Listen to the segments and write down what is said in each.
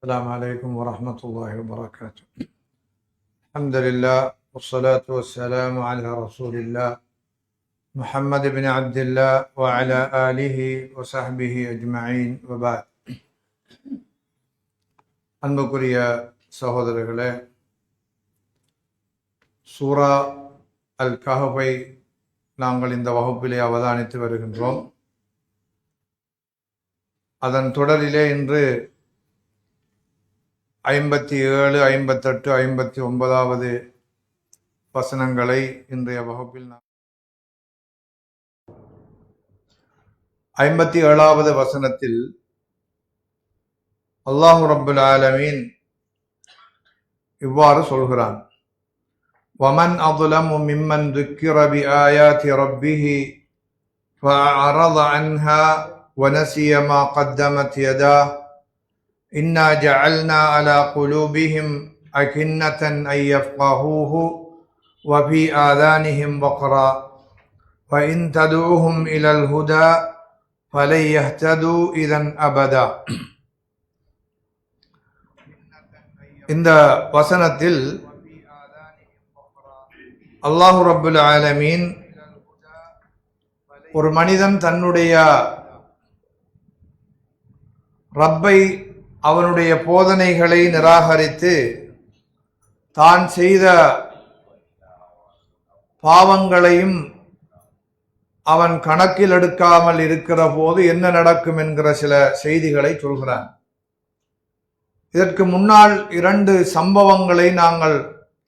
السلام عليكم ورحمة الله وبركاته الحمد لله والصلاة والسلام على رسول الله محمد بن عبد الله وعلى آله وصحبه أجمعين وبعد அன்புக்குரிய சகோதரர்களே சூரா அல் கஹபை நாங்கள் இந்த வகுப்பிலே அவதானித்து வருகின்றோம் அதன் தொடரிலே இன்று ஐம்பத்தி ஏழு ஐம்பத்தெட்டு ஐம்பத்தி ஒன்பதாவது வசனங்களை இன்றைய வகுப்பில் நாம் ஐம்பத்தி ஏழாவது வசனத்தில் அல்லாஹு ரப்புல் ஆலமீன் இவ்வாறு சொல்கிறான் ومن أظلم ممن ذكر بآيات ربه فأعرض عنها ونسي ما قدمت يداه إنا جعلنا على قلوبهم أكنة أن يفقهوه وفي آذانهم وقرا فإن تدعوهم إلى الهدى فلن يهتدوا إذا أبدا இந்த வசனத்தில் அல்லாஹு ரப்புல் ஆலமீன் ஒரு மனிதன் தன்னுடைய ரப்பை அவனுடைய போதனைகளை நிராகரித்து தான் செய்த பாவங்களையும் அவன் கணக்கில் எடுக்காமல் இருக்கிற போது என்ன நடக்கும் என்கிற சில செய்திகளை சொல்கிறான். இதற்கு முன்னால் இரண்டு சம்பவங்களை நாங்கள்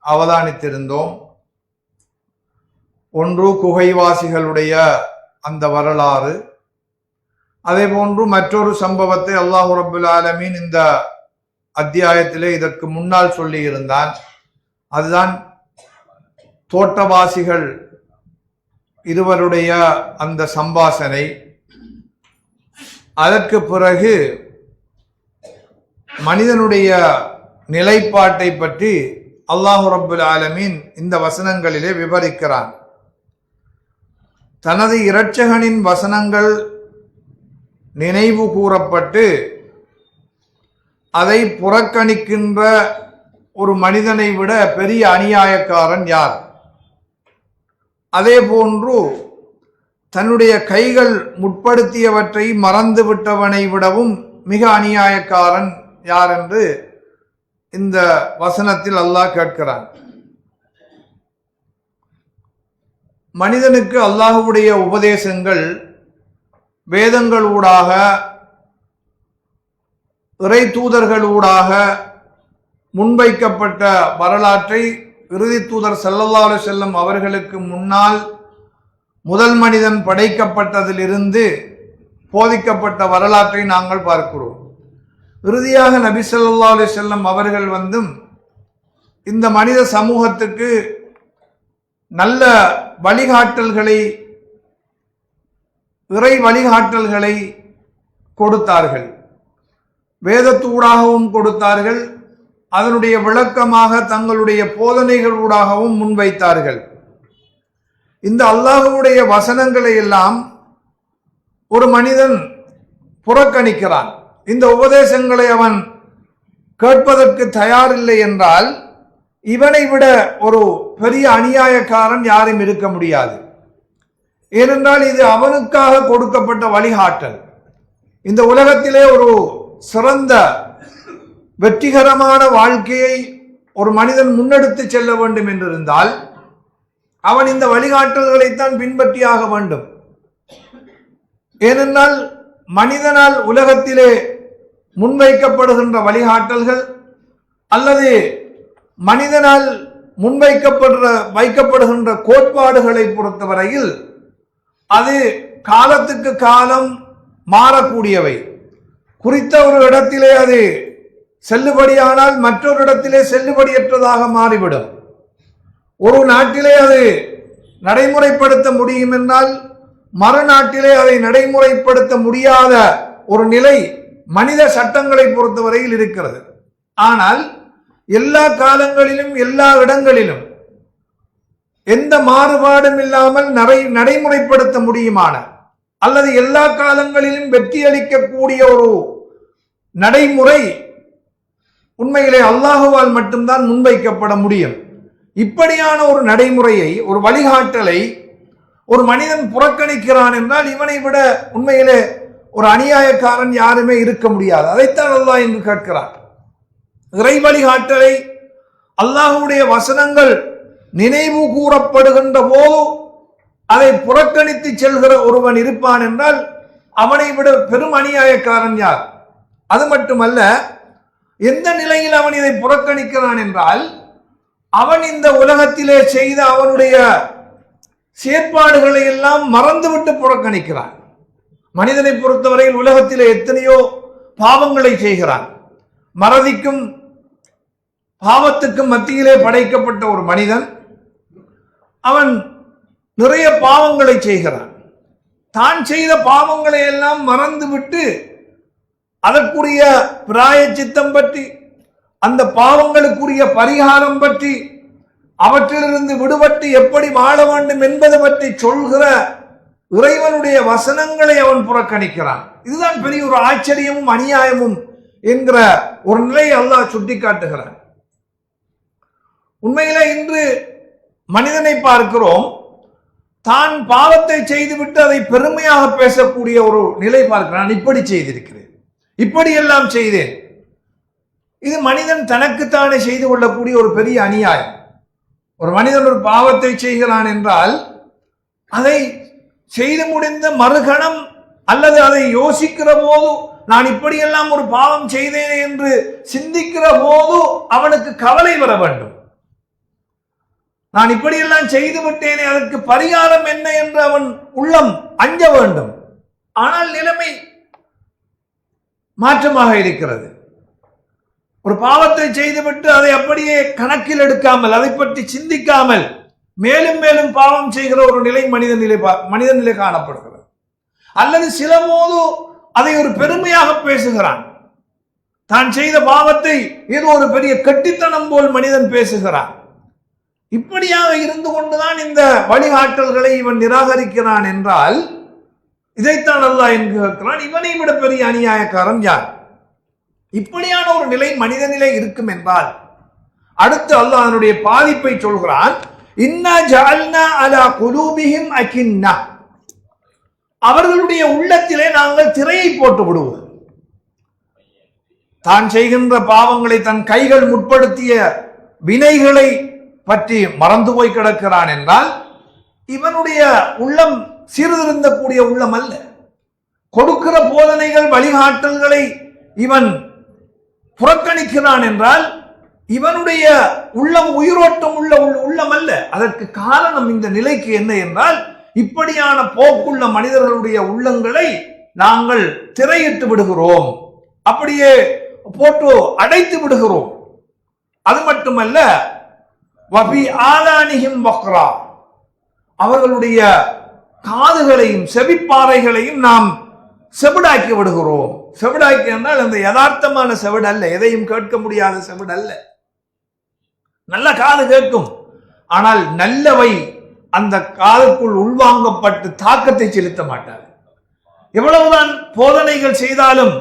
அவதானித்திருந்தோம். ஒன்று குகைவாசிகளுடைய அந்த வரலாறு அதே போன்று மற்றொரு சம்பவத்தை அல்லாஹு ரபுல் ஆலமீன் இந்த அத்தியாயத்திலே இதற்கு முன்னால் சொல்லி இருந்தான் அதுதான் தோட்டவாசிகள் இருவருடைய அந்த சம்பாசனை. அதற்கு பிறகு மனிதனுடைய நிலைப்பாட்டை பற்றி அல்லாஹு ரபுல் ஆலமீன் இந்த வசனங்களிலே விவரிக்கிறான். தனது இரட்சகனின் வசனங்கள் நினைவு கூறப்பட்டு அதை புறக்கணிக்கின்ற ஒரு மனிதனை விட பெரிய அநியாயக்காரன் யார்? அதே போன்று தன்னுடைய கைகள் முற்படுத்தியவற்றை மறந்து விட்டவனை விடவும் மிக அநியாயக்காரன் யார் என்று இந்த வசனத்தில் அல்லாஹ் கேட்கிறான். மனிதனுக்கு அல்லாஹுடைய உபதேசங்கள் வேதங்கள் ஊடாக இறை தூதர்கள் ஊடாக முன்வைக்கப்பட்ட வரலாற்றை இறுதி தூதர் சல்லல்லாஹு செல்லும் அவர்களுக்கு முன்னால் முதல் மனிதன் படைக்கப்பட்டதிலிருந்து போதிக்கப்பட்ட வரலாற்றை நாங்கள் பார்க்கிறோம். இறுதியாக நபி சொல்லா அலி செல்லம் அவர்கள் வந்தும் இந்த மனித சமூகத்துக்கு நல்ல வழிகாட்டல்களை இறை வழிகாட்டல்களை கொடுத்தார்கள். வேதத்தூடாகவும் கொடுத்தார்கள். அதனுடைய விளக்கமாக தங்களுடைய போதனைகளூடாகவும் முன்வைத்தார்கள். இந்த அல்லாஹுடைய வசனங்களை எல்லாம் ஒரு மனிதன் புறக்கணிக்கிறான். இந்த உபதேசங்களை அவன் கேட்பதற்கு தயாரில்லை என்றால் இவனை விட ஒரு பெரிய அநியாயக்காரன் யாரும் இருக்க முடியாது. ஏனென்றால் இது அவனுக்காக கொடுக்கப்பட்ட வழிகாட்டல். இந்த உலகத்திலே ஒரு சிறந்த வெற்றிகரமான வாழ்க்கையை ஒரு மனிதன் முன்னெடுத்து செல்ல வேண்டும் என்றிருந்தால் அவன் இந்த வழிகாட்டல்களைத்தான் பின்பற்றியாக வேண்டும். ஏனென்றால் மனிதனால் உலகத்திலே முன்வைக்கப்படுகின்ற வழிகாட்டல்கள் அல்லது மனிதனால் முன்வைக்கப்படுற வைக்கப்படுகின்ற கோட்பாடுகளை பொறுத்தவரையில் அது காலத்துக்கு காலம் மாறக்கூடியவை. குறித்த ஒரு இடத்திலே அது செல்லுபடியானால் மற்றொரு இடத்திலே செல்லுபடியற்றதாக மாறிவிடும். ஒரு நாட்டிலே அது நடைமுறைப்படுத்த முடியும் என்றால் மறுநாட்டிலே அதை நடைமுறைப்படுத்த முடியாத ஒரு நிலை மனித சட்டங்களை பொறுத்தவரையில் இருக்கிறது. ஆனால் எல்லா காலங்களிலும் எல்லா இடங்களிலும் எந்த மாறுபாடும் இல்லாமல் நடை நடைமுறைப்படுத்த முடியுமான அல்லது எல்லா காலங்களிலும் வெற்றி அளிக்கக்கூடிய ஒரு நடைமுறை உண்மையிலே அல்லாஹுவால் மட்டும்தான் முன்வைக்கப்பட முடியும். இப்படியான ஒரு நடைமுறையை ஒரு வழிகாட்டலை ஒரு மனிதன் புறக்கணிக்கிறான் என்றால் இவனை விட உண்மையிலே ஒரு அநியாயக்காரன் யாருமே இருக்க முடியாது. அதைத்தான் அல்லாஹ் என்று கேட்கிறான். இறை வழிகாட்டலை அல்லாஹுடைய வசனங்கள் நினைவு கூறப்படுகின்ற போது அதை புறக்கணித்து செல்கிற ஒருவன் இருப்பான் என்றால் அவனை விட பெரும் அநியாயக்காரன் யார்? அது மட்டுமல்ல எந்த நிலையில் அவன் இதை புறக்கணிக்கிறான் என்றால் அவன் இந்த உலகத்திலே செய்த அவனுடைய செயற்பாடுகளை எல்லாம் மறந்துவிட்டு புறக்கணிக்கிறான். மனிதனை பொறுத்தவரையில் உலகத்திலே எத்தனையோ பாவங்களை செய்கிறான். மறதிக்கும் பாவத்துக்கும் மத்தியிலே படைக்கப்பட்ட ஒரு மனிதன் அவன் நிறைய பாவங்களை செய்கிறான். தான் செய்த பாவங்களை எல்லாம் மறந்துவிட்டு அதற்குரிய பிராய சித்தம் பற்றி அந்த பாவங்களுக்குரிய பரிகாரம் பற்றி அவற்றிலிருந்து விடுபட்டு எப்படி வாழ வேண்டும் என்பது பற்றி சொல்கிற இறைவனுடைய வசனங்களை அவன் புறக்கணிக்கிறான். இதுதான் பெரிய ஒரு ஆச்சரியமும் அநியாயமும் என்கிற ஒரு நிலையை அல்லாஹ் சுட்டிக்காட்டுகிறான். உண்மையில இன்று மனிதனை பார்க்கிறோம் தான் பாவத்தை செய்துவிட்டு அதை பெருமையாக பேசக்கூடிய ஒரு நிலை பார்க்கிறான். நான் இப்படி செய்திருக்கிறேன். இப்படி எல்லாம் செய்தேன். இது மனிதன் தனக்குத்தானே செய்து கொள்ளக்கூடிய ஒரு பெரிய அநியாயம். ஒரு மனிதன் ஒரு பாவத்தை செய்கிறான் என்றால் அதை செய்து முடிந்த மறுகணம் அல்லது அதை யோசிக்கிற போது நான் இப்படியெல்லாம் ஒரு பாவம் செய்தேன் என்று சிந்திக்கிற போது அவனுக்கு கவலை வர வேண்டும். நான் இப்படியெல்லாம் செய்து விட்டேனே அதற்கு பரிகாரம் என்ன என்று அவன் உள்ளம் அஞ்ச வேண்டும். ஆனால் நிலைமை மாற்றமாக இருக்கிறது. ஒரு பாவத்தை செய்துவிட்டு அதை அப்படியே கணக்கில் எடுக்காமல் அதை பற்றி சிந்திக்காமல் மேலும் மேலும் பாவம் செய்கிற ஒரு நிலை மனித நிலை மனித நிலை காணப்படுகிறது. அல்லது சில போது அதை ஒரு பெருமையாக பேசுகிறான். தான் செய்த பாவத்தை ஏதோ ஒரு பெரிய கட்டித்தனம் போல் மனிதன் பேசுகிறான். இப்படியாக இருந்து கொண்டுதான் இந்த வழிகாட்டல்களை இவன் நிராகரிக்கிறான் என்றால் இதைத்தான் அல்லாஹ் என்று கேட்கிறான் இவனை விட பெரிய அநியாயக்காரன் யார்? இப்படியான ஒரு நிலை மனித நிலை இருக்கும் என்றால் அடுத்து அல்லாஹ் அதனுடைய பாதிப்பை சொல்கிறான் அகின்னா. அவர்களுடைய உள்ளத்திலே நாங்கள் திரையை போட்டு விடுவோம். தான் செய்கின்ற பாவங்களை தன் கைகள் முற்படுத்திய வினைகளை பற்றி மறந்து போய் கிடக்கிறான் என்றால் இவனுடைய உள்ளம் சீர்திருந்தக்கூடிய உள்ளம் அல்ல. கொடுக்கிற போதனைகள் வழிகாட்டல்களை இவன் புறக்கணிக்கிறான் என்றால் இவனுடைய உள்ளம் உயிரோட்டம் உள்ள உள்ள- உள்ளம் அல்ல. அதற்கு காரணம் இந்த நிலைக்கு என்ன என்றால் இப்படியான போக்குள்ள மனிதர்களுடைய உள்ளங்களை நாங்கள் திரையிட்டு விடுகிறோம். அப்படியே போட்டு அடைத்து விடுகிறோம். அது மட்டுமல்ல வபி ஆலானிஹிம் வக்ரா. அவர்களுடைய காதுகளையும் செவிப்பாறைகளையும் நாம் செவிடாக்கி விடுகிறோம். செவிடாக்கி என்றால் அந்த யதார்த்தமான செவிடு அல்ல எதையும் கேட்க முடியாத செவிடு அல்ல நல்ல காது கேட்கும். ஆனால் நல்லவை அந்த காதுக்குள் உள்வாங்கப்பட்டு தாக்கத்தை செலுத்த மாட்டார் எவ்வளவுதான் போதனைகள் செய்தாலும்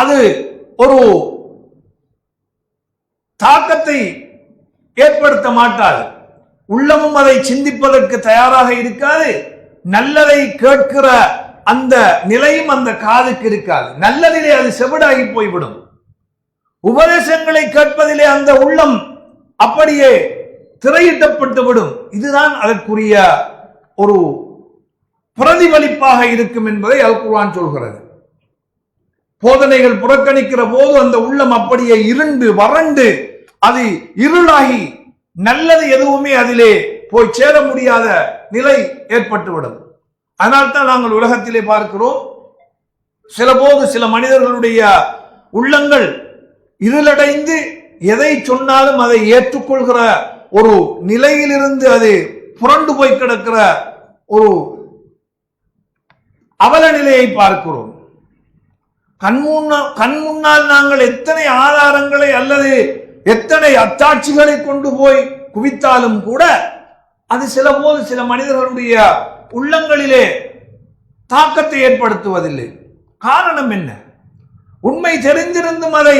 அது ஒரு தாக்கத்தை ஏற்படுத்த மாட்டாது. உள்ளமும் அதை சிந்திப்பதற்கு தயாராக இருக்காது. நல்லதை கேட்கிற அந்த நிலையும் அந்த காதுக்கு இருக்காது. நல்லதிலே அது செவிடாகி போய்விடும். உபதேசங்களை கேட்பதிலே அந்த உள்ளம் அப்படியே திரையிட்டப்பட்டு விடும். இதுதான் அதற்குரிய ஒரு பிரதிபலிப்பாக இருக்கும் என்பதை அல் குர்ஆன் சொல்கிறது. போதனைகள் புறக்கணிக்கிற போது அந்த உள்ளம் அப்படியே இருண்டு வறண்டு அது இருளாகி நல்லது எதுவுமே அதிலே போய் சேர முடியாத நிலை ஏற்பட்டுவிடும். அதனால்தான் நாங்கள் உலகத்திலே பார்க்கிறோம் சில போது சில மனிதர்களுடைய உள்ளங்கள் இருளடைந்து எதை சொன்னாலும் அதை ஏற்றுக்கொள்கிற ஒரு நிலையிலிருந்து அது புரண்டு போய் கிடக்கிற ஒரு அவல நிலையை பார்க்கிறோம். கண் கண் முன்னால் நாங்கள் எத்தனை ஆதாரங்களை அல்லது எத்தனை அத்தாட்சிகளை கொண்டு போய் குவித்தாலும் கூட அது சில போது சில மனிதர்களுடைய உள்ளங்களிலே தாக்கத்தை ஏற்படுத்துவதில்லை. காரணம் என்ன? உண்மை தெரிந்திருந்தும் அதை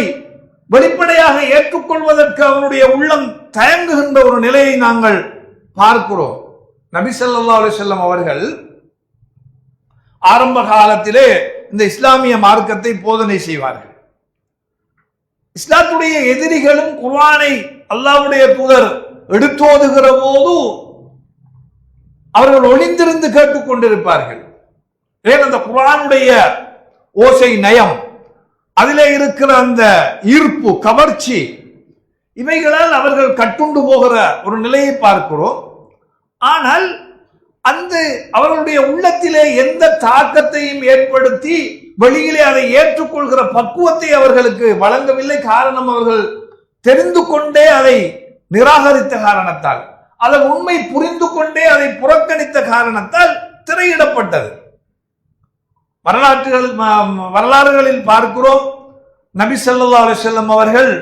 வெளிப்படையாக ஏற்றுக்கொள்வதற்கு அவனுடைய உள்ளம் தயங்குகின்ற ஒரு நிலையை நாங்கள் பார்க்கிறோம். நபி ஸல்லல்லாஹு அலுவலம் அவர்கள் ஆரம்ப காலத்திலே இந்த இஸ்லாமிய மார்க்கத்தை போதனை செய்வார்கள். இஸ்லாத்துடைய எதிரிகளும் குர்ஆனை அல்லாவுடைய புகர் எடுத்தோதுகிற போது அவர்கள் ஒளிந்திருந்து கேட்டுக்கொண்டிருப்பார்கள் ஏன் அந்த குரானுடைய ஓசை நயம் அதிலே இருக்கிற அந்த ஈர்ப்பு கவர்ச்சி இவைகளால் அவர்கள் கட்டுண்டு போகிற ஒரு நிலையை பார்க்கிறோம். ஆனால் அந்த அவர்களுடைய உள்ளத்திலே எந்த தாக்கத்தையும் ஏற்படுத்தி வெளியிலே அதை ஏற்றுக்கொள்கிற பக்குவத்தை அவர்களுக்கு வழங்கவில்லை. காரணம் அவர்கள் தெரிந்து கொண்டே அதை நிராகரித்த காரணத்தால் அதன் உண்மை புரிந்து கொண்டே அதை புறக்கணித்த காரணத்தால் திரையிடப்பட்டது. வரலாற்றுகள் வரலாறுகளில் பார்க்கிறோம். நபி சல்லா அலைஹி அவர்கள்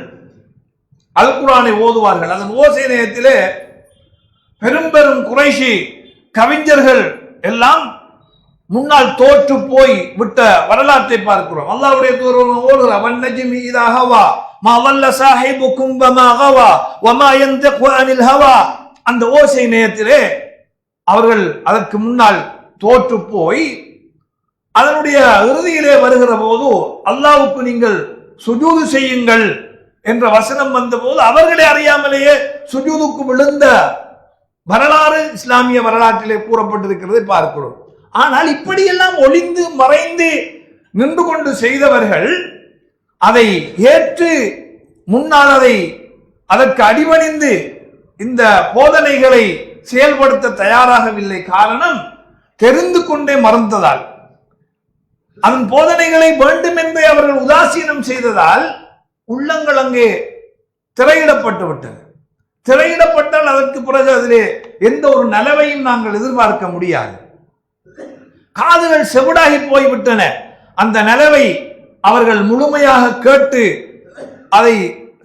அல் குரானை ஓதுவார்கள். அதன் ஓசை நேயத்திலே பெரும் பெரும் குறைஷி கவிஞர்கள் எல்லாம் முன்னால் தோற்று போய் விட்ட வரலாற்றை பார்க்கிறோம். அல்லாஹ்வுடைய தூரம் ஓடுகிறார். வன் நஜ்மி இதா ஹவா கும்பமாகவா வமா ஹவா அந்த ஓசை நேயத்திலே அவர்கள் அதற்கு முன்னால் தோற்று போய் அதனுடைய இறுதியிலே வருகிற போது அல்லாவுக்கு நீங்கள் சுஜூது செய்யுங்கள் என்ற வசனம் வந்தபோது அவர்களே அறியாமலேயே சுஜூதுக்கு விழுந்த வரலாறு இஸ்லாமிய வரலாற்றிலே கூறப்பட்டிருக்கிறதை பார்க்கிறோம். ஆனால் இப்படியெல்லாம் ஒளிந்து மறைந்து நின்று கொண்டு செய்தவர்கள் அதை ஏற்று முன்னால் அதை அதற்கு அடிபணிந்து இந்த போதனைகளை செயல்படுத்த தயாராகவில்லை காரணம் தெரிந்து கொண்டே மறந்ததால். அதன் போதனைகளை வேண்டும் என்பதை அவர்கள் உதாசீனம் செய்ததால் உள்ளங்கள் அங்கே திரையிடப்பட்டு விட்டது. திரையிடப்பட்டால் அதற்கு பிறகு அதிலே எந்த ஒரு நலவையும் நாங்கள் எதிர்பார்க்க முடியாது. காதுகள் செவிடாகி போய்விட்டன. அந்த நிலவை அவர்கள் முழுமையாக கேட்டு அதை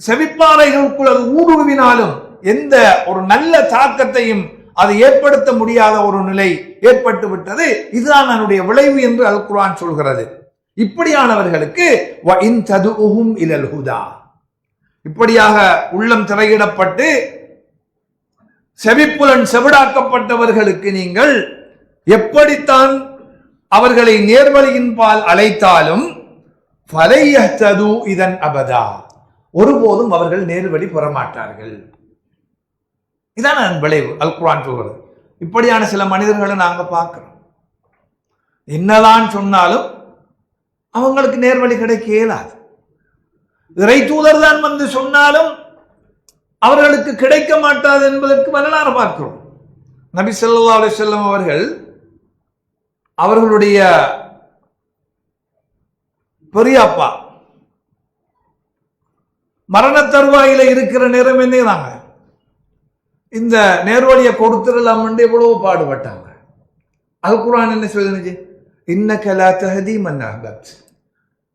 செவிப்பாறைகளுக்குள் அது ஊடுருவினாலும் எந்த ஒரு நல்ல தாக்கத்தையும் அதை ஏற்படுத்த முடியாத ஒரு நிலை ஏற்பட்டு விட்டது. இதுதான் அதனுடைய விளைவு என்று அல் குரான் சொல்கிறது. இப்படியானவர்களுக்கு இலல் ஹுதா. இப்படியாக உள்ளம் திரையிடப்பட்டு செவிப்புலன் செவிடாக்கப்பட்டவர்களுக்கு நீங்கள் எப்படித்தான் அவர்களை நேர்வழியின்பால் அழைத்தாலும் ஃபலையஹ்தது இதன் அபதா. ஒருபோதும் அவர்கள் நேர்வழி பெறமாட்டார்கள். இதான் அதன் விளைவு அல் குரான் சொல்கிறது. இப்படியான சில மனிதர்களை நாங்கள் பார்க்குறோம். என்னதான் சொன்னாலும் அவங்களுக்கு நேர்வழி கிடைக்க இயலாது. இறை தூதர் தான் வந்து சொன்னாலும் அவர்களுக்கு கிடைக்க மாட்டாது என்பதற்கு வரலாறு பார்க்கிறோம். நபி சொல்லா அலைஹி அவர்கள் அவர்களுடைய பெரியப்பா. மரண தருவாயில இருக்கிற நேரம் என்னதாங்க இந்த நேர்வழியை கொடுத்துடலாம் எவ்வளவு பாடுபட்டாங்க. அது குரான் என்ன சொல்லுச்சு இன்ன கலா தஹதி மன்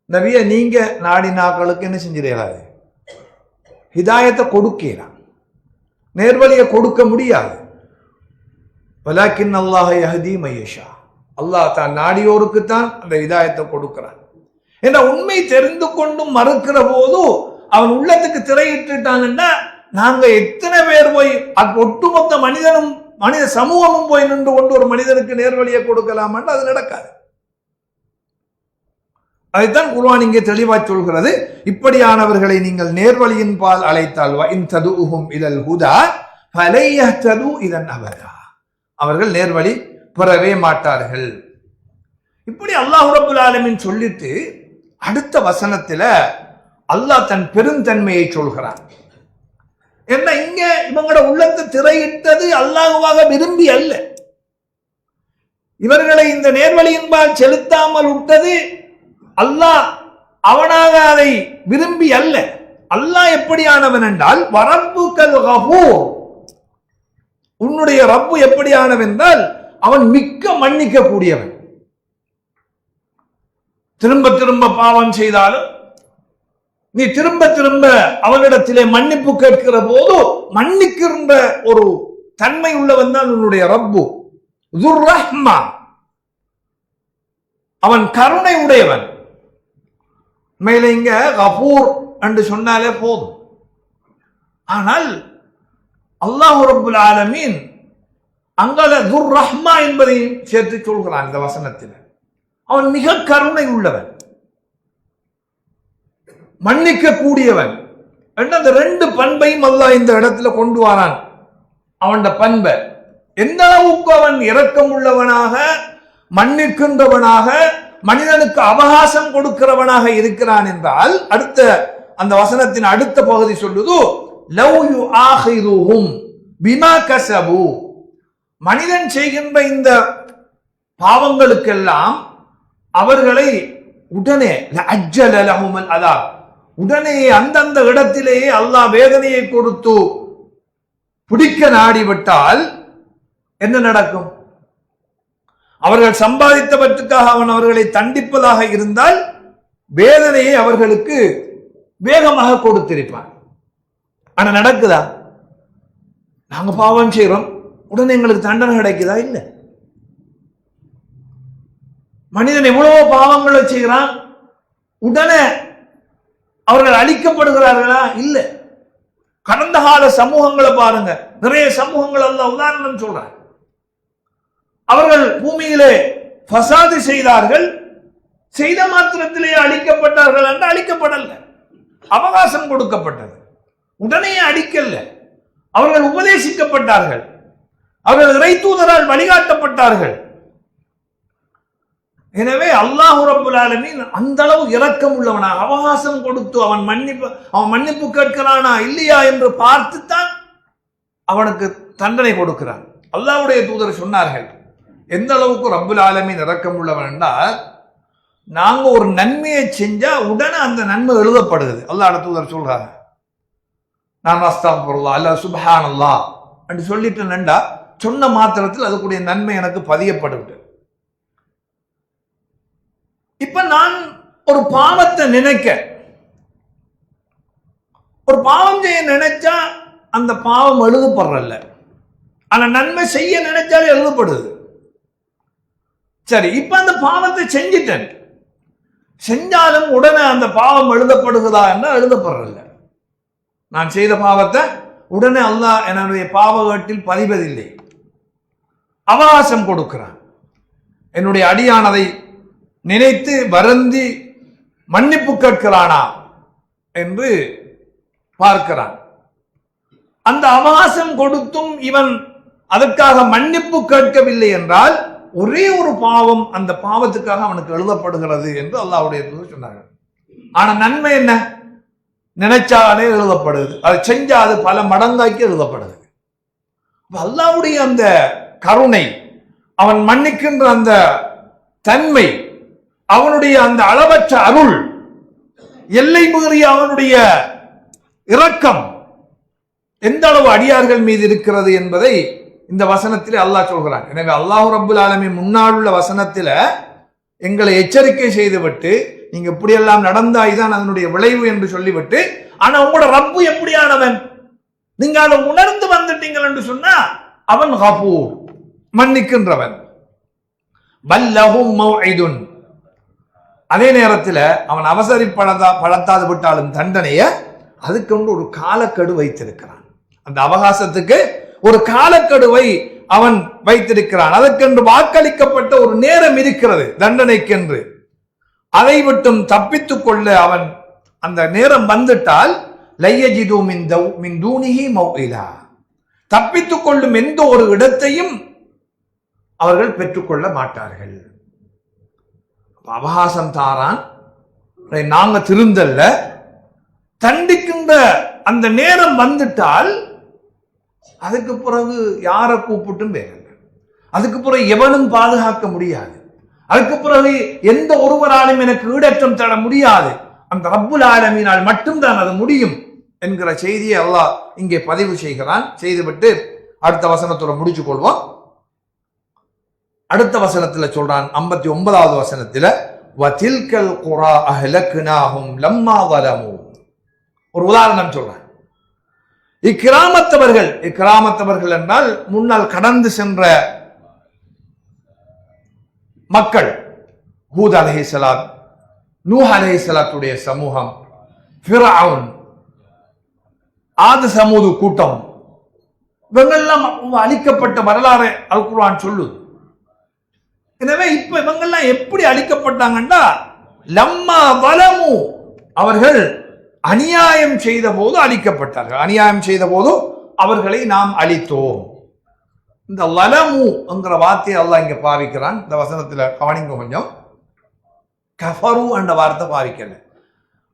நபிய நீங்க நாடினாக்களுக்கு என்ன செஞ்சிடலாது ஹிதாயத்தை கொடுக்கலாம் நேர்வழியை கொடுக்க முடியாது. வலாக்கின் அல்லாஹ் யஹதி மயேஷா அல்லாஹ் தான் நாடியோருக்கு தான் அந்த இதாயத்தை கொடுக்கிறான். என்ற உண்மை தெரிந்து கொண்டும் மறுக்கிற போது அவன் உள்ளத்துக்கு திரையிட்டுட்டாங்கன்னா நாங்க எத்தனை பேர் போய் ஒட்டுமொத்த மனிதனும் மனித சமூகமும் போய் நின்று கொண்டு ஒரு மனிதனுக்கு நேர்வழியை கொடுக்கலாமான்னு அது நடக்காது. அதைத்தான் குருவான் இங்கே தெளிவாக சொல்கிறது. இப்படியானவர்களை நீங்கள் நேர்வழியின் பால் அழைத்தால் இன் ததுஉஹும் இலல் ஹுதா தது இதன் அவரா அவர்கள் நேர்வழி பெறவே மாட்டார்கள். இப்படி அல்லாஹ் ரபுல் ஆலமின் சொல்லிட்டு அடுத்த வசனத்துல அல்லாஹ் தன் பெருந்தன்மையை சொல்கிறான். என்ன இங்க இவங்களோட உள்ளத்தை திரையிட்டது அல்லாஹுவாக விரும்பி அல்ல. இவர்களை இந்த நேர்வழியின்பால் செலுத்தாமல் விட்டது அல்லாஹ் அவனாக அதை விரும்பி அல்ல. அல்லாஹ் எப்படியானவன் என்றால் வரம்பு கல் உன்னுடைய ரப்பு எப்படியானவென்றால் அவன் மிக்க மன்னிக்க கூடியவன் திரும்ப திரும்ப பாவம் செய்தாலும் நீ திரும்ப திரும்ப அவனிடத்திலே மன்னிப்பு கேட்கிற போது மன்னிக்கின்ற ஒரு தன்மை உள்ளவன் தான் உன்னுடைய ரப்பு. துர்ரஹ்மா அவன் கருணை உடையவன். மேலே இங்க கபூர் என்று சொன்னாலே போதும். ஆனால் அல்லாஹு ரபுல் ஆலமீன் அங்கல துர் ரஹ்மா என்பதையும் சேர்த்து சொல்கிறான் இந்த வசனத்தில். அவன் மிக கருணை உள்ளவன் மன்னிக்க கூடியவன் என்று அந்த ரெண்டு பண்பையும் அல்லாஹ் இந்த இடத்துல கொண்டு வரான். அவன் பண்பை. எந்த அளவுக்கு அவன் இரக்கம் உள்ளவனாக மன்னிக்கின்றவனாக மனிதனுக்கு அவகாசம் கொடுக்கிறவனாக இருக்கிறான் என்றால் அடுத்த அந்த வசனத்தின் அடுத்த பகுதி சொல்லுது லவ் யூ ஆஹிருஹும் பிமா கசபு. மனிதன் செய்கின்ற இந்த பாவங்களுக்கெல்லாம் அவர்களை உடனே அஜ்ஜல லஹுமல் அதா உடனே அந்தந்த இடத்திலேயே அல்லாஹ் வேதனையை கொடுத்து பிடிக்க நாடிவிட்டால் என்ன நடக்கும்? அவர்கள் சம்பாதித்தவற்றுக்காக அவன் அவர்களை தண்டிப்பதாக இருந்தால் வேதனையை அவர்களுக்கு வேகமாக கொடுத்திருப்பான். ஆனா நடக்குதா? நாங்க பாவம் செய்யறோம் உடனே எங்களுக்கு தண்டனை கிடைக்குதா? இல்ல. மனிதன் எவ்வளவோ பாவங்களை செய்கிறான். உடனே அவர்கள் அழிக்கப்படுகிறார்களா? இல்ல. கடந்த கால சமூகங்களை பாருங்க. நிறைய சமூகங்கள் அல்ல உதாரணம் சொல்றேன். அவர்கள் பூமியிலே ஃபசாது செய்தார்கள். செய்த மாத்திரத்திலேயே அழிக்கப்பட்டார்கள் என்று அழிக்கப்படல. அவகாசம் கொடுக்கப்பட்டது. உடனே அடிக்கல்ல அவர்கள் உபதேசிக்கப்பட்டார்கள். அவர்கள் இறை தூதரால் வழிகாட்டப்பட்டார்கள். எனவே அல்லாஹு ரப்புல் ஆலமீன் அந்த அளவு இரக்கம் உள்ளவனா அவகாசம் கொடுத்து அவன் மன்னிப்பு அவன் மன்னிப்பு கேட்கிறானா இல்லையா என்று பார்த்துத்தான் அவனுக்கு தண்டனை கொடுக்கிறான். அல்லாவுடைய தூதர் சொன்னார்கள் எந்த அளவுக்கு ரப்புல் ஆலமின் இரக்கம் உள்ளவன் என்றால் நாங்க ஒரு நன்மையை செஞ்சா உடனே அந்த நன்மை எழுதப்படுது அல்லாஹ் தூதர் சொல்றாங்க நான் அஸ்தாபுல்லா அல்ல சுபஹான் அல்லா என்று சொல்லிட்டு நண்டா சொன்ன மாத்திரத்தில் அதுக்குடைய நன்மை எனக்கு பதியப்படுது இப்ப நான் ஒரு பாவத்தை நினைக்க ஒரு பாவம் செய்ய நினைச்சா அந்த பாவம் எழுதப்படுறல்ல. ஆனா நன்மை செய்ய நினைச்சாலே எழுதப்படுது. சரி இப்ப அந்த பாவத்தை செஞ்சிட்டேன். செஞ்சாலும் உடனே அந்த பாவம் எழுதப்படுகிறதா என்ன எழுதப்படுறதில்ல நான் செய்த பாவத்தை உடனே அல்லாஹ் என்னுடைய பாவகட்டில் பதிவதில்லை. அவகாசம் கொடுக்கிறான். என்னுடைய அடியானதை நினைத்து வருந்தி மன்னிப்பு கேட்கிறானா என்று பார்க்கிறான். அந்த அவகாசம் கொடுத்தும் இவன் அதற்காக மன்னிப்பு கேட்கவில்லை என்றால் ஒரே ஒரு பாவம் அந்த பாவத்துக்காக அவனுக்கு எழுதப்படுகிறது என்று அல்லாவுடைய சொன்னார்கள். ஆனா நன்மை என்ன? நினைச்சாலே எழுதப்படுது. அதை செஞ்சா அது பல மடங்காக்கி எழுதப்படுது. அல்லாவுடைய அந்த கருணை அவன் மன்னிக்கின்ற அந்த தன்மை அவனுடைய அந்த அளவற்ற அருள் எல்லை மீறிய அவனுடைய இரக்கம் எந்த அளவு அடியார்கள் மீது இருக்கிறது என்பதை இந்த வசனத்தில் அல்லாஹ் சொல்கிறான். எனவே அல்லாஹ் ரபுல் ஆலமி முன்னால் உள்ள வசனத்தில் எங்களை எச்சரிக்கை செய்துவிட்டு நீங்க இப்படியெல்லாம் நடந்தாய்தான் அதனுடைய விளைவு என்று சொல்லிவிட்டு ஆனா உங்களோட ரப்பு எப்படியானவன்? நீங்க அதை உணர்ந்து வந்துட்டீங்கள் என்று சொன்னா அவன் கபூர். மன்னிக்கின்றவன். வல்லஹும் அதே நேரத்தில் அவன் அவசரிப்படத்தா பழத்தாது விட்டாலும் தண்டனைய அதுக்கொண்டு ஒரு காலக்கெடு வைத்திருக்கிறான். அந்த அவகாசத்துக்கு ஒரு காலக்கெடுவை அவன் வைத்திருக்கிறான். அதற்கென்று வாக்களிக்கப்பட்ட ஒரு நேரம் இருக்கிறது தண்டனைக்கென்று. அதை விட்டும் தப்பித்துக் கொள்ள அவன் அந்த நேரம் வந்துட்டால் லையஜிது மின் தூணிகி மின் தப்பித்துக் கொள்ளும் எந்த ஒரு இடத்தையும் அவர்கள் பெற்றுக்கொள்ள மாட்டார்கள். அவகாசம் தாரான். நாங்க திருந்தல்ல. தண்டிக்கின்ற அந்த நேரம் வந்துட்டால் அதுக்கு பிறகு யாரை கூப்பிட்டும் வேலை அதுக்கு பிறகு எவனும் பாதுகாக்க முடியாது. அதுக்கு பிறகு எந்த ஒருவராலும் எனக்கு ஈடற்றம் தர முடியாது. அந்த ரப்புல் ஆலமீனால் மட்டும்தான் அது முடியும் என்கிற செய்தியை அல்லாஹ் இங்கே பதிவு செய்கிறான். செய்துவிட்டு அடுத்த வசனத்தோட முடிச்சு கொள்வோம் அடுத்த வசனத்துல சொல்றான் ஐம்பத்தி ஒன்பதாவது வசனத்துல வதில்கல் குரா அஹ்லக்னாஹும் லம்மா வலமு. ஒரு உதாரணம் சொல்றேன். இக்கிராமத்தவர்கள் இக்கிராமத்தவர்கள் என்றால் முன்னால் கடந்து சென்ற மக்கள் ஹூத் அலைஹிஸ்ஸலாம் நூஹ் சலாத்துடைய சமூகம் ஃபிரவுன் ஆது சமூது கூட்டம் இவங்கெல்லாம் அழிக்கப்பட்ட வரலாறு அல்குர்வான் சொல்லுது. எனவே இப்ப இவங்கெல்லாம் எப்படி அழிக்கப்பட்டாங்கன்னா லம்மா வலமு அவர்கள் அநியாயம் செய்த போது அழிக்கப்பட்டார்கள் அநியாயம் செய்த போது அவர்களை நாம் அழித்தோம். இந்த வலமுங்கிற என்கிற வார்த்தையை அல்லாஹ் இங்க பாவிக்கிறான். இந்த வசனத்துல கவனிங்க கொஞ்சம். கஃபரு என்ற வார்த்தை பாவிக்கல.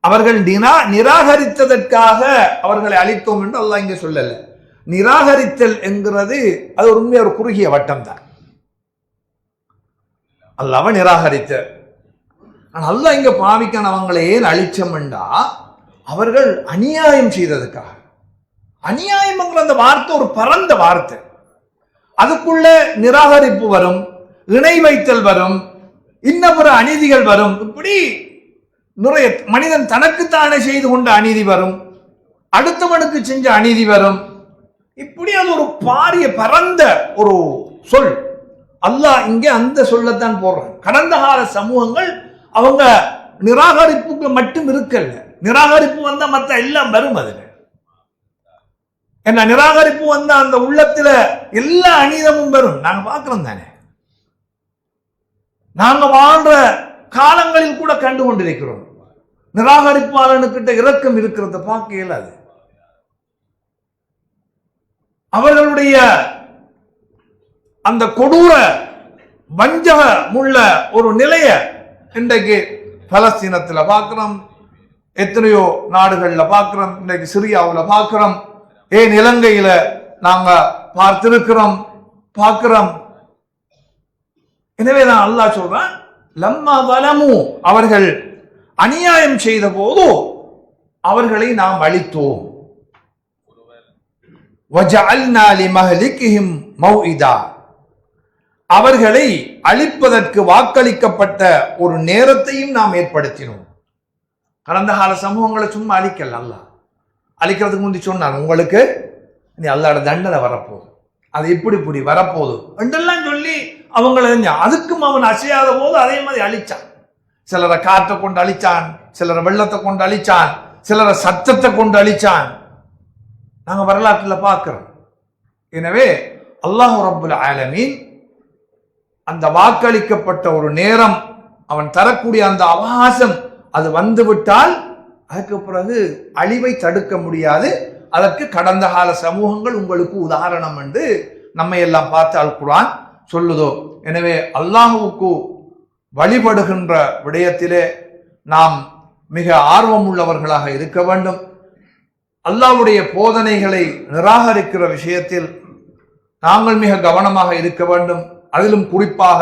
அவர்கள் நிரா நிராகரித்ததற்காக அவர்களை அழித்தோம் என்று அல்லாஹ் இங்க சொல்லல. நிராகரித்தல் என்கிறது அது உண்மையாக ஒரு குறுகிய வட்டம் தான். அல்லாம நிராகரித்த. ஆனால் அல்லாஹ் இங்க பாவிக்கானவங்களே ஏன் அவர்கள் அநியாயம் செய்ததுக்காக. அநியாயம்ங்கிற அந்த வார்த்தை ஒரு பரந்த வார்த்தை. அதுக்குள்ள நிராகரிப்பு வரும் இணை வைத்தல் வரும் இன்னப்புற அநீதிகள் வரும். இப்படி நிறைய மனிதன் தனக்குத்தானே செய்து கொண்ட அநீதி வரும். அடுத்தவனுக்கு செஞ்ச அநீதி வரும். இப்படி அது ஒரு பாரிய பரந்த ஒரு சொல். அல்லாஹ் இங்கே அந்த சொல்லத்தான் போடுறான். கடந்த கால சமூகங்கள் அவங்க நிராகரிப்புக்கு மட்டும் இருக்கல. நிராகரிப்பு வந்தா மத்த எல்லாம் வரும் அதுல என்ன நிராகரிப்பு வந்தா அந்த உள்ளத்துல எல்லா அநீதமும் வரும். நாங்க பார்க்கிறோம் தானே. நாங்க வாழ்ற காலங்களில் கூட கண்டு கொண்டிருக்கிறோம் நிராகரிப்பாளனுக்கிட்ட இரக்கம் இருக்கிறத பார்க்க இயலாது. அவர்களுடைய அந்த கொடூர வஞ்சகமுள்ள ஒரு நிலைய இன்றைக்கு பலஸ்தீனத்துல பார்க்கிறோம் எத்தனையோ நாடுகள்ல பார்க்கிறோம் இன்றைக்கு சிரியாவுல பார்க்கிறோம் ஏன் இலங்கையில நாங்க பார்த்திருக்கிறோம் பார்க்கிறோம் எனவே நான் அல்லாஹ் சொல்றேன் லம்மா வலமு அவர்கள் அநியாயம் செய்த போது அவர்களை நாம் அழித்தோம் وَجَعَلْنَا لِمَهْلِكِهِمْ مَوْئِدًا அவர்களை அழிப்பதற்கு வாக்களிக்கப்பட்ட ஒரு நேரத்தையும் நாம் ஏற்படுத்தினோம். கடந்த கால சமூகங்களை சும்மா அழிக்கல அல்ல. அழிக்கிறதுக்கு முந்தி சொன்னான் உங்களுக்கு நீ அல்லாட தண்டனை வரப்போகுது. அது இப்படி இப்படி வரப்போகுது? என்றெல்லாம் சொல்லி அவங்கள அதுக்கும் அவன் அசையாத போது அதே மாதிரி அழிச்சான். சிலரை காற்றை கொண்டு அழிச்சான் சிலரை வெள்ளத்தை கொண்டு அழிச்சான் சிலரை சத்தத்தை கொண்டு அழிச்சான். நாங்கள் வரலாற்றில் பார்க்குறோம். எனவே அல்லாஹ் ரபுல் ஆலமீன் அந்த வாக்களிக்கப்பட்ட ஒரு நேரம் அவன் தரக்கூடிய அந்த அவகாசம் அது வந்துவிட்டால் அதுக்கு பிறகு அழிவை தடுக்க முடியாது. அதற்கு கடந்த கால சமூகங்கள் உங்களுக்கு உதாரணம் என்று நம்மை எல்லாம் பார்த்து குரான் சொல்லுதோ. எனவே அல்லாஹுவுக்கு வழிபடுகின்ற விடயத்திலே நாம் மிக ஆர்வம் உள்ளவர்களாக இருக்க வேண்டும். அல்லாஹ்வுடைய போதனைகளை நிராகரிக்கிற விஷயத்தில் நாங்கள் மிக கவனமாக இருக்க வேண்டும். அதிலும் குறிப்பாக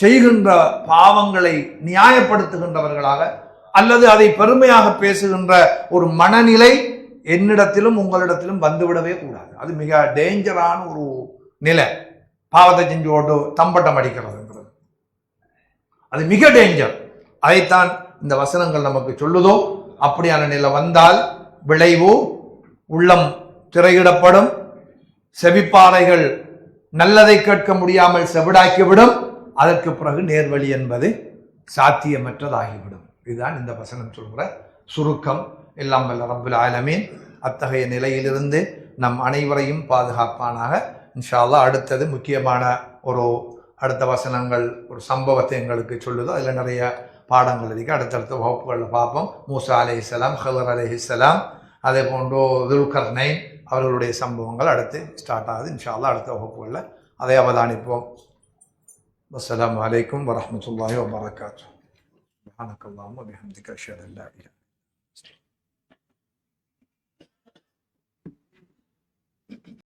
செய்கின்ற பாவங்களை நியாயப்படுத்துகின்றவர்களாக அல்லது அதை பெருமையாக பேசுகின்ற ஒரு மனநிலை என்னிடத்திலும் உங்களிடத்திலும் வந்துவிடவே கூடாது. அது மிக டேஞ்சரான ஒரு நிலை. பாவத்தை செஞ்சு ஓட்டு தம்பட்டம் அடிக்கிறதுங்கிறது. அது மிக டேஞ்சர். அதைத்தான் இந்த வசனங்கள் நமக்கு சொல்லுதோ அப்படியான நிலை வந்தால் விளைவு உள்ளம் திரையிடப்படும் செவிப்பாறைகள் நல்லதை கேட்க முடியாமல் செவிடாக்கிவிடும். அதற்கு பிறகு நேர்வழி என்பது சாத்தியமற்றதாகிவிடும். இதுதான் இந்த வசனம் சொல்கிற சுருக்கம். எல்லாம் வல்ல ரபுல் ஆலமீன். அத்தகைய நிலையிலிருந்து நம் அனைவரையும் பாதுகாப்பானாக. இன்ஷா அடுத்தது முக்கியமான ஒரு அடுத்த வசனங்கள் ஒரு சம்பவத்தை எங்களுக்கு சொல்லுதோ அதில் நிறைய பாடங்கள் இருக்கு. அடுத்தடுத்த வகுப்புகளில் பார்ப்போம். மூசா அலைஹிஸ்ஸலாம் ஹலர் அலைஹிஸ்ஸலாம் அதே போன்று துல்கர்னைன் அவர்களுடைய சம்பவங்கள் அடுத்து ஸ்டார்ட் ஆகுது இன்ஷா அல்லாஹ் அடுத்த வகுப்புகளில் அதை அவதானிப்போம் அஸ்ஸலாமு அலைக்கும் வரஹ்மத்துல்லாஹி வபரகாத்துஹு சுப்ஹானக்கல்லாஹும்ம வபிஹம்திக அஷ்ஹது அன் லா இலாஹா